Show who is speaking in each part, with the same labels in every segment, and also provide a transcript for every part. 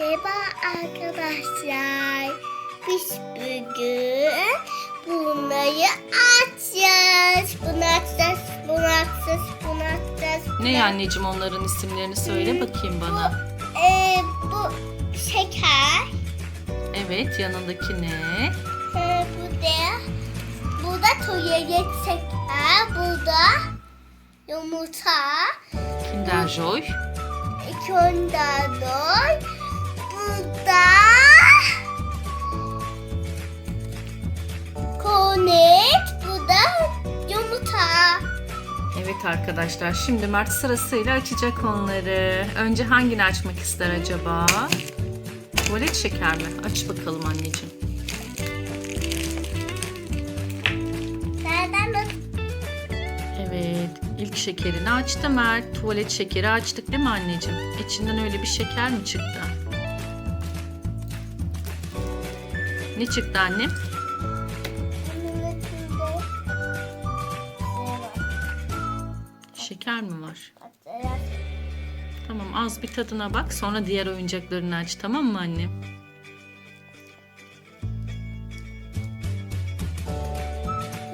Speaker 1: Merhaba arkadaşlar. Biz bugün bunları açacağız. Bunu açacağız, bunu açacağız, bunu açacağız.
Speaker 2: Ne anneciğim onların isimlerini söyle bakayım bana.
Speaker 1: Ee, bu şeker.
Speaker 2: Evet yanındaki ne?
Speaker 1: Ee, bu da, bu da tuvalet şeker. Bu da yumurta.
Speaker 2: Kinder Joy.
Speaker 1: İki ondan doy. Bu da konet. Bu da yumurta.
Speaker 2: Evet arkadaşlar şimdi Mert sırasıyla açacak onları. Önce hangini açmak ister acaba? Tuvalet şeker mi? Aç bakalım anneciğim.
Speaker 1: Nereden bak?
Speaker 2: Evet ilk şekerini açtı Mert. Tuvalet şekeri açtık değil mi anneciğim? İçinden öyle bir şeker mi çıktı? Ne çıktı annem? Şeker mi var?
Speaker 1: Hatırlat.
Speaker 2: Tamam az bir tadına bak sonra diğer oyuncaklarını aç tamam mı annem?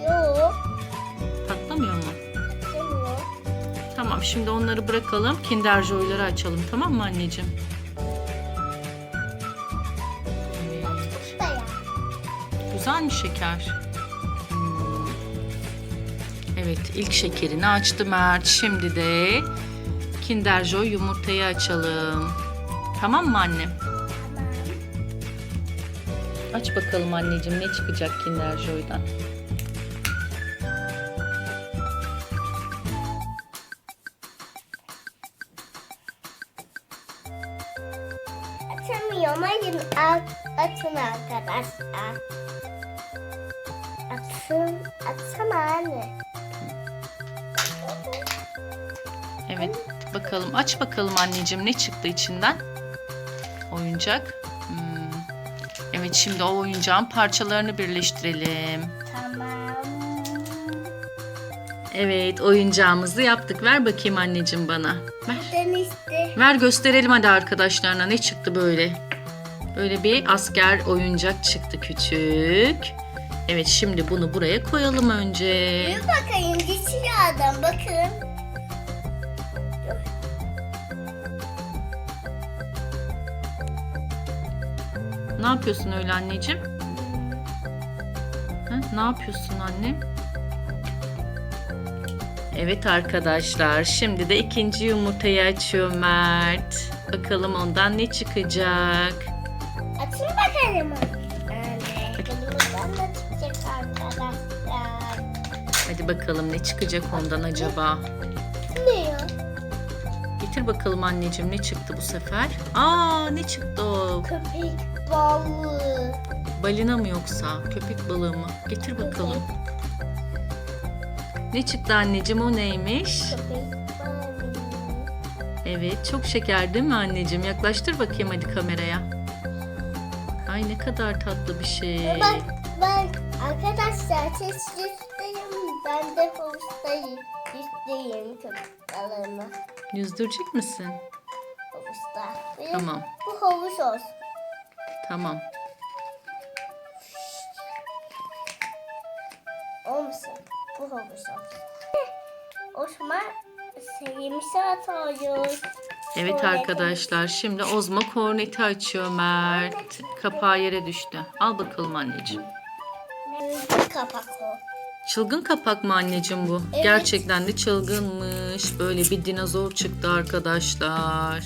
Speaker 1: Yok.
Speaker 2: Patlamıyor mu?
Speaker 1: Demiyor.
Speaker 2: Tamam şimdi onları bırakalım. Kinder Joy'ları açalım tamam mı anneciğim? Güzel mi şeker? Hmm. Evet ilk şekerini açtı Mert. Şimdi de Kinder Joy yumurtayı açalım. Tamam mı annem? Aç bakalım anneciğim ne çıkacak Kinder Joy'dan.
Speaker 1: Açamıyorum. Hayır. a- Açın arkadaşlar. Açın. Açsana anne.
Speaker 2: Evet bakalım aç bakalım anneciğim ne çıktı içinden? Oyuncak. Hmm. Evet şimdi o oyuncağın parçalarını birleştirelim.
Speaker 1: Tamam.
Speaker 2: Evet oyuncağımızı yaptık. Ver bakayım anneciğim bana. Ver.
Speaker 1: Ben işte.
Speaker 2: Ver gösterelim hadi arkadaşlarına ne çıktı böyle. Böyle bir asker oyuncak çıktı küçük. Evet şimdi bunu buraya koyalım önce.
Speaker 1: Bir bakayım dişli adam bakın.
Speaker 2: Ne yapıyorsun öyle anneciğim? Ha, ne yapıyorsun annem? Evet arkadaşlar şimdi de ikinci yumurtayı açıyor Mert. Bakalım ondan ne çıkacak?
Speaker 1: Açın bakalım. Anne. Bundan da çıkacak arkadaşlar.
Speaker 2: Hadi bakalım ne çıkacak ondan acaba?
Speaker 1: Ne ya?
Speaker 2: Getir bakalım anneciğim ne çıktı bu sefer? Aa ne çıktı o?
Speaker 1: Köpek balığı.
Speaker 2: Balina mı yoksa? Köpek balığı mı? Getir bakalım. Ne çıktı anneciğim o neymiş?
Speaker 1: Köpek balığı.
Speaker 2: Evet çok şeker değil mi anneciğim? Yaklaştır bakayım hadi kameraya. Ay ne kadar tatlı bir şey.
Speaker 1: Bak bak arkadaşlar siz yüzdeyim ben de havuzdayım. Yüzdeyim balığını.
Speaker 2: Yüzdürecek misin?
Speaker 1: Havuzda. Benim
Speaker 2: Tamam
Speaker 1: Bu havuz olsun.
Speaker 2: tamam.
Speaker 1: Olmasın. Bu havuz olsun. Osman sevimsi atıyoruz.
Speaker 2: Evet arkadaşlar şimdi Ozma korneti açıyor Mert. Kapağı yere düştü. Al bakalım anneciğim.
Speaker 1: Kapak o.
Speaker 2: Çılgın kapak mı anneciğim bu?
Speaker 1: Evet.
Speaker 2: Gerçekten de çılgınmış. Böyle bir dinozor çıktı arkadaşlar.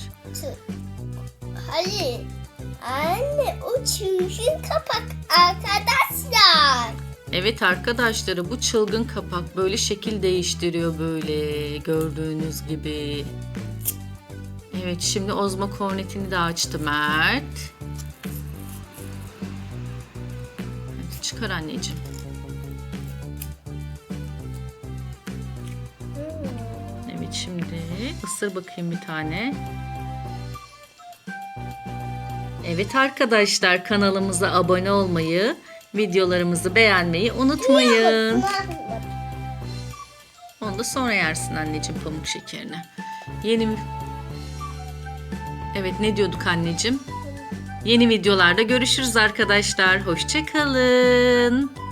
Speaker 1: Hayır. Anne o çirkin kapak arkadaşlar.
Speaker 2: Evet arkadaşları bu çılgın kapak böyle şekil değiştiriyor böyle gördüğünüz gibi. Evet şimdi Ozma kornetini de açtı Mert. Hadi çıkar anneciğim. Evet şimdi ısır bakayım bir tane. Evet arkadaşlar kanalımıza abone olmayı, videolarımızı beğenmeyi unutmayın. Onu da sonra yersin anneciğim pamuk şekerini. Yeni Evet ne diyorduk anneciğim? Yeni videolarda görüşürüz arkadaşlar. Hoşçakalın.